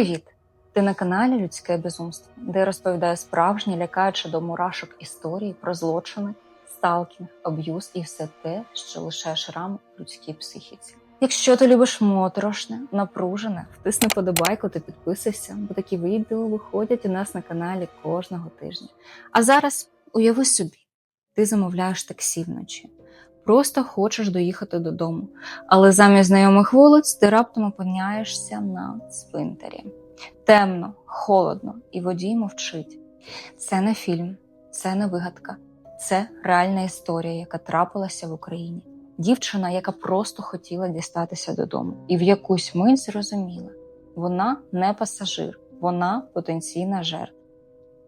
Привіт! Ти на каналі Людське безумство, де я розповідаю справжні, лякаючи до мурашок історії про злочини, сталкінг, аб'юз і все те, що лишає шрам в людській психіці. Якщо ти любиш моторошне, напружене, втисни подобайку та підписуйся, бо такі відео виходять у нас на каналі кожного тижня. А зараз уяви собі, ти замовляєш таксі вночі. Просто хочеш доїхати додому, але замість знайомих вулиць ти раптом опиняєшся на цвинтарі. Темно, холодно, і водій мовчить. Це не фільм, це не вигадка, це реальна історія, яка трапилася в Україні. Дівчина, яка просто хотіла дістатися додому, і в якусь мить зрозуміла, вона не пасажир, вона потенційна жертва.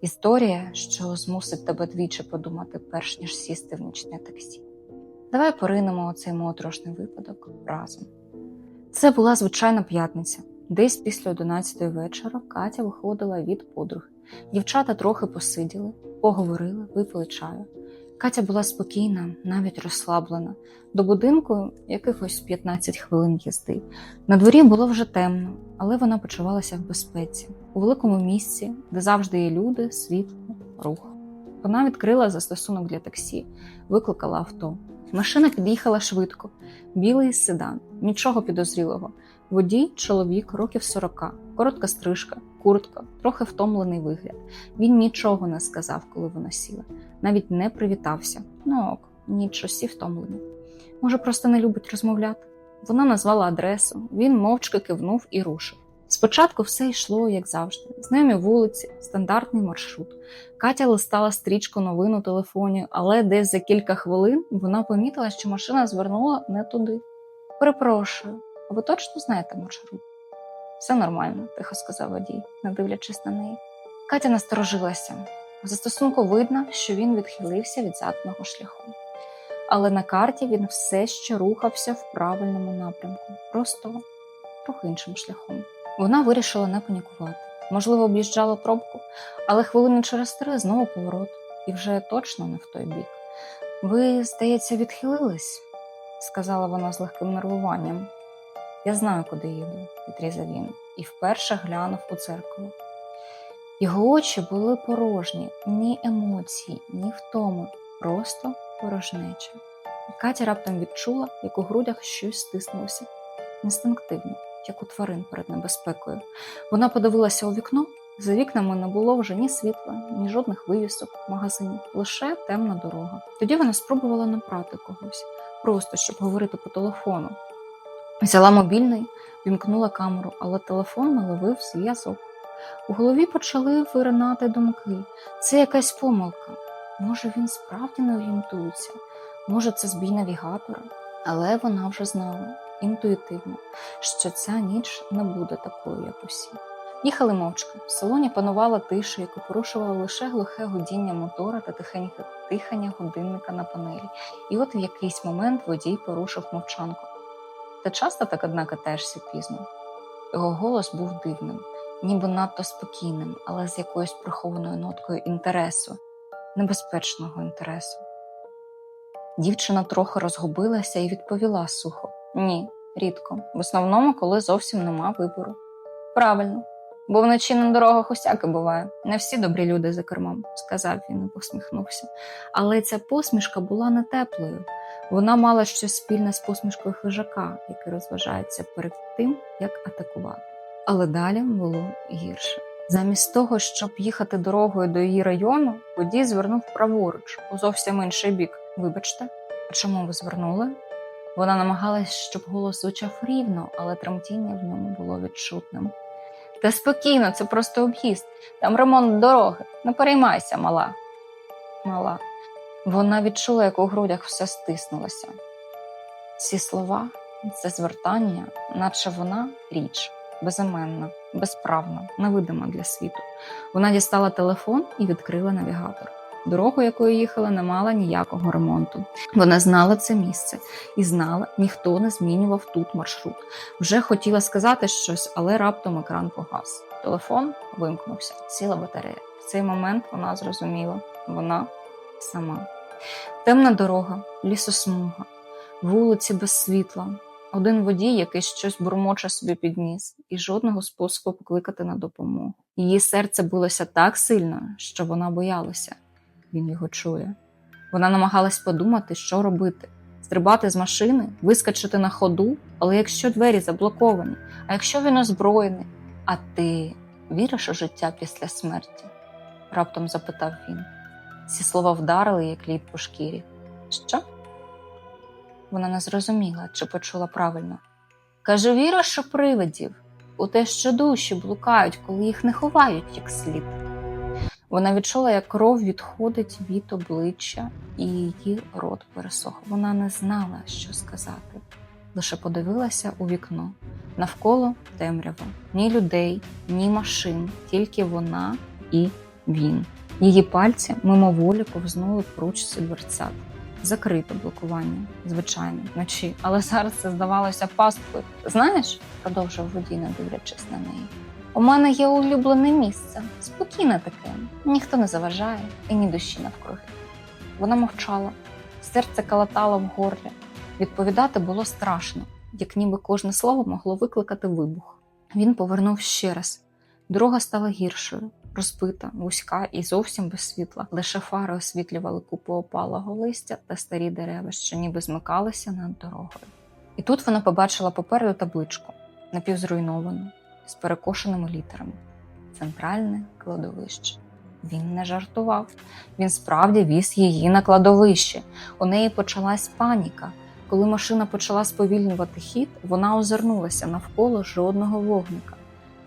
Історія, що змусить тебе двічі подумати, перш ніж сісти в нічне таксі. Давай поринемо у цей моторошний випадок разом. Це була звичайна п'ятниця. Десь після 11 вечора Катя виходила від подруги. Дівчата трохи посиділи, поговорили, випили чаю. Катя була спокійна, навіть розслаблена. До будинку якихось 15 хвилин їзди. На дворі було вже темно, але вона почувалася в безпеці, у великому місці, де завжди є люди, світло, рух. Вона відкрила застосунок для таксі, викликала авто. Машина під'їхала швидко, білий седан, нічого підозрілого. Водій чоловік років 40, коротка стрижка, куртка, трохи втомлений вигляд. Він нічого не сказав, коли вона сіла, навіть не привітався. Ну ок, нічосі втомлений. Може, просто не любить розмовляти. Вона назвала адресу, він мовчки кивнув і рушив. Спочатку все йшло, як завжди, знайомі вулиці, стандартний маршрут. Катя листала стрічку новин у телефоні, але десь за кілька хвилин вона помітила, що машина звернула не туди. Перепрошую, а ви точно знаєте маршрут? Все нормально, тихо сказав водій, не дивлячись на неї. Катя насторожилася. Застосунку видно, що він відхилився від заданого шляху. Але на карті він все ще рухався в правильному напрямку, просто трохи іншим шляхом. Вона вирішила не панікувати. Можливо, об'їжджала пробку, але хвилини через три знову поворот, і вже точно не в той бік. Ви, здається, відхилились, сказала вона з легким нервуванням. Я знаю, куди їду, відрізав він, і вперше глянув у дзеркало. Його очі були порожні, ні емоцій, ні втоми, просто порожнеча. Катя раптом відчула, як у грудях щось стиснулося інстинктивно, як у тварин перед небезпекою. Вона подивилася у вікно. За вікнами не було вже ні світла, ні жодних вивісок, магазинів, лише темна дорога. Тоді вона спробувала напрати когось, просто щоб говорити по телефону. Взяла мобільний, вімкнула камеру, але телефон не ловив зв'язок. У голові почали виринати думки. Це якась помилка. Може, він справді не орієнтується, може, це збій навігатора. Але вона вже знала інтуїтивно, що ця ніч не буде такою, як усі. Їхали мовчки. В салоні панувала тиша, яку порушувало лише глухе гудіння мотора та тихеньке дихання годинника на панелі. І от в якийсь момент водій порушив мовчанку. Ти часто так одна катаєшся пізно? Його голос був дивним, ніби надто спокійним, але з якоюсь прихованою ноткою інтересу, небезпечного інтересу. Дівчина трохи розгубилася і відповіла сухо: Ні, рідко, в основному, коли зовсім нема вибору. Правильно, бо вночі на дорогах усяке буває. Не всі добрі люди за кермом, сказав він і посміхнувся. Але ця посмішка була не теплою. Вона мала щось спільне з посмішкою хижака, який розважається перед тим, як атакувати. Але далі було гірше. Замість того, щоб їхати дорогою до її району, водій звернув праворуч у зовсім інший бік. Вибачте, а чому ви звернули? Вона намагалась, щоб голос звучав рівно, але тремтіння в ньому було відчутним. Та спокійно, це просто об'їзд. Там ремонт дороги. Не переймайся, мала. Мала. Вона відчула, як у грудях все стиснулося. Ці слова, це звертання, наче вона річ, безіменна, безправна, невидима для світу. Вона дістала телефон і відкрила навігатор. Дорогу, якою їхала, не мала ніякого ремонту. Вона знала це місце і знала, ніхто не змінював тут маршрут. Вже хотіла сказати щось, але раптом екран погас. Телефон вимкнувся, сіла батарея. В цей момент вона зрозуміла, вона сама. Темна дорога, лісосмуга, вулиці без світла, Один водій, який щось бурмоче собі під ніс, і жодного способу покликати на допомогу. Її серце билося так сильно, що вона боялася. Він його чує. Вона намагалась подумати, що робити: стрибати з машини, вискочити на ходу, але якщо двері заблоковані, а якщо він озброєний, а ти віриш у життя після смерті? раптом запитав він. Ці слова вдарили, як лід по шкірі. Що? Вона не зрозуміла, чи почула правильно. Кажу, віриш у привидів, у те, що душі блукають, коли їх не ховають як слід. Вона відчула, як кров відходить від обличчя, і її рот пересох. Вона не знала, що сказати, лише подивилася у вікно. Навколо темрява. Ні людей, ні машин, тільки вона і він. Її пальці мимоволі повзнули по ручці. Закрите блокування, звичайно, вночі. Але зараз це здавалося пасткою. Знаєш, продовжив водій, не дивлячись на неї. У мене є улюблене місце, спокійне таке, ніхто не заважає і ні душі навкруги. Вона мовчала, серце калатало в горлі. Відповідати було страшно, як ніби кожне слово могло викликати вибух. Він повернув ще раз. Дорога стала гіршою, розбита, вузька і зовсім без світла. Лише фари освітлювали купу опалого листя та старі дерева, що ніби змикалися над дорогою. І тут вона побачила попереду табличку, напівзруйновану, з перекошеними літерами Центральне кладовище. Він не жартував. Він справді віз її на кладовище. У неї почалась паніка. Коли машина почала сповільнювати хід, вона озирнулася навколо жодного вогника,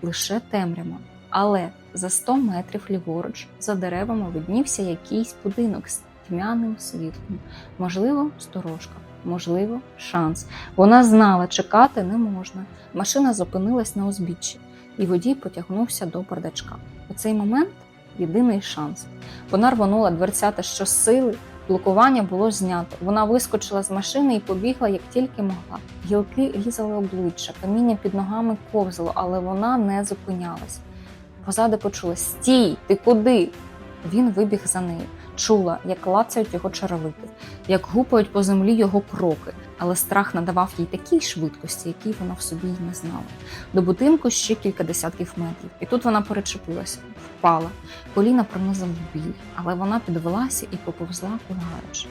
лише темрява. Але за 100 метрів ліворуч за деревами виднівся якийсь будинок з тьмяним світлом, можливо, сторожка, можливо, шанс. Вона знала, чекати не можна. Машина зупинилась на узбіччі, і водій потягнувся до бардачка. У цей момент єдиний шанс. Вона рванула дверцята щосили, блокування було знято. Вона вискочила з машини і побігла, як тільки могла. Гілки різали обличчя, каміння під ногами ковзало, але вона не зупинялась. Позаду почула Стій, ти куди? Він вибіг за нею. Чула, як лацають його чаровики, як гупають по землі його кроки, але страх надавав їй такій швидкості, якій вона в собі й не знала. До будинку ще кілька десятків метрів, і тут вона перечепилася, впала. Коліна пронизав біль, але вона підвелася і поповзла кульгаючи.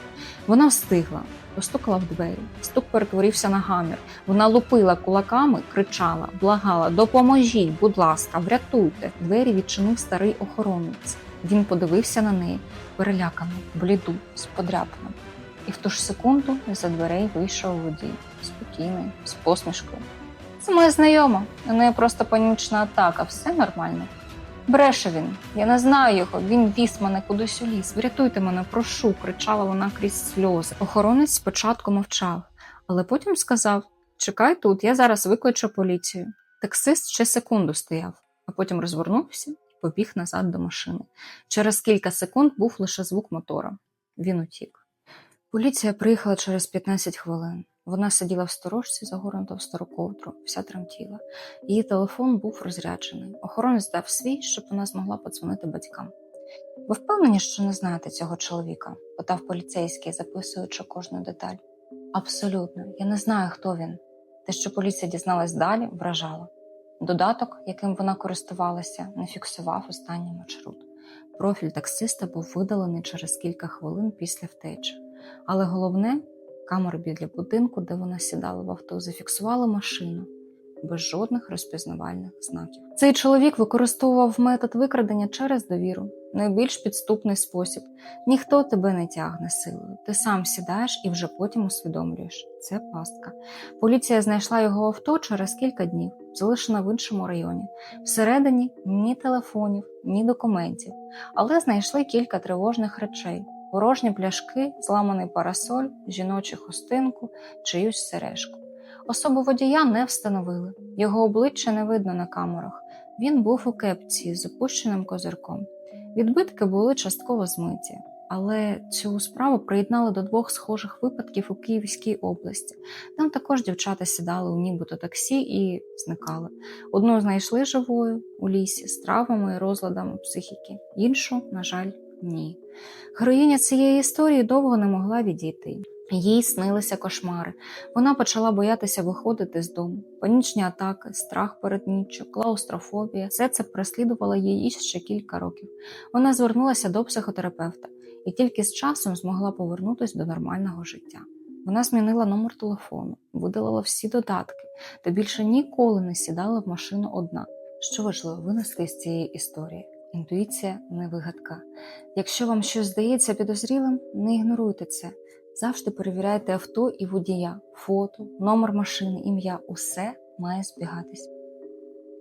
Вона встигла, постукала в двері. Стук перетворився на гамір. Вона лупила кулаками, кричала, благала: Допоможіть, будь ласка, врятуйте. Двері відчинив старий охоронець. Він подивився на неї, перелякану, бліду, з. І в ту ж секунду за дверей вийшов водій, спокійний, з посмішкою. Це моя знайома, у неї просто панічна атака, все нормально. Бреше він, я не знаю його, він віз мене кудись у ліс. Врятуйте мене, прошу, кричала вона крізь сльози. Охоронець спочатку мовчав, але потім сказав: Чекай тут, я зараз викличу поліцію. Таксист ще секунду стояв, а потім розвернувся побіг назад до машини. Через кілька секунд був лише звук мотора. Він утік. Поліція приїхала через 15 хвилин. Вона сиділа в сторожці, загорнута в стару ковдру, вся тремтіла. Її телефон був розряджений. Охоронець дав свій, щоб вона змогла подзвонити батькам. Ви впевнені, що не знаєте цього чоловіка? питав поліцейський, записуючи кожну деталь. Абсолютно, я не знаю, хто він. Те, що поліція дізналась далі, вражало. Додаток, яким вона користувалася, не фіксував останній маршрут. Профіль таксиста був видалений через кілька хвилин після втечі. Але головне, камери біля будинку, де вона сідала в авто, зафіксували машину без жодних розпізнавальних знаків. Цей чоловік використовував метод викрадення через довіру, найбільш підступний спосіб. Ніхто тебе не тягне силою. Ти сам сідаєш і вже потім усвідомлюєш. Це пастка. Поліція знайшла його авто через кілька днів, залишена в іншому районі. Всередині ні телефонів, ні документів, але знайшли кілька тривожних речей. Порожні пляшки, зламаний парасоль, жіночу хустинку, чиюсь сережку. Особу водія не встановили, його обличчя не видно на камерах. Він був у кепці з опущеним козирком. Відбитки були частково змиті, але цю справу приєднали до двох схожих випадків у Київській області. Там також дівчата сідали у нібито таксі і зникали. Одну знайшли живою у лісі з травмами і розладами психіки, іншу, на жаль, ні. Героїня цієї історії довго не могла відійти. Їй снилися кошмари. Вона почала боятися виходити з дому. Панічні атаки, страх перед ніччю, клаустрофобія все це переслідувало її ще кілька років. Вона звернулася до психотерапевта і тільки з часом змогла повернутися до нормального життя. Вона змінила номер телефону, видалила всі додатки та більше ніколи не сідала в машину одна. Що важливо винести з цієї історії? Інтуїція не вигадка. Якщо вам щось здається підозрілим, не ігноруйте це. Завжди перевіряйте авто і водія, фото, номер машини, ім'я усе має збігатись.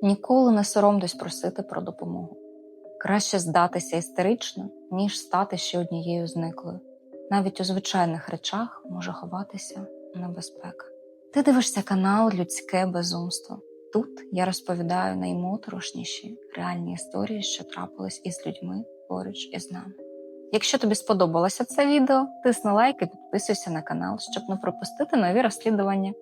Ніколи не соромтесь просити про допомогу. Краще здатися істерично, ніж стати ще однією зниклою. Навіть у звичайних речах може ховатися небезпека. Ти дивишся канал Людське безумство. Тут я розповідаю наймоторошніші реальні історії, що трапились із людьми поруч із нами. Якщо тобі сподобалося це відео, тисни лайк і підписуйся на канал, щоб не пропустити нові розслідування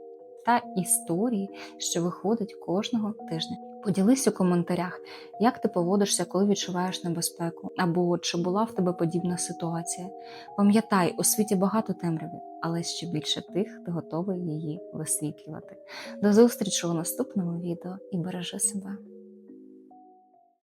та історії, що виходять кожного тижня. Поділись у коментарях, як ти поводишся, коли відчуваєш небезпеку, або чи була в тебе подібна ситуація. Пам'ятай, у світі багато темряви, але ще більше тих, хто готовий її висвітлювати. До зустрічі у наступному відео і бережи себе.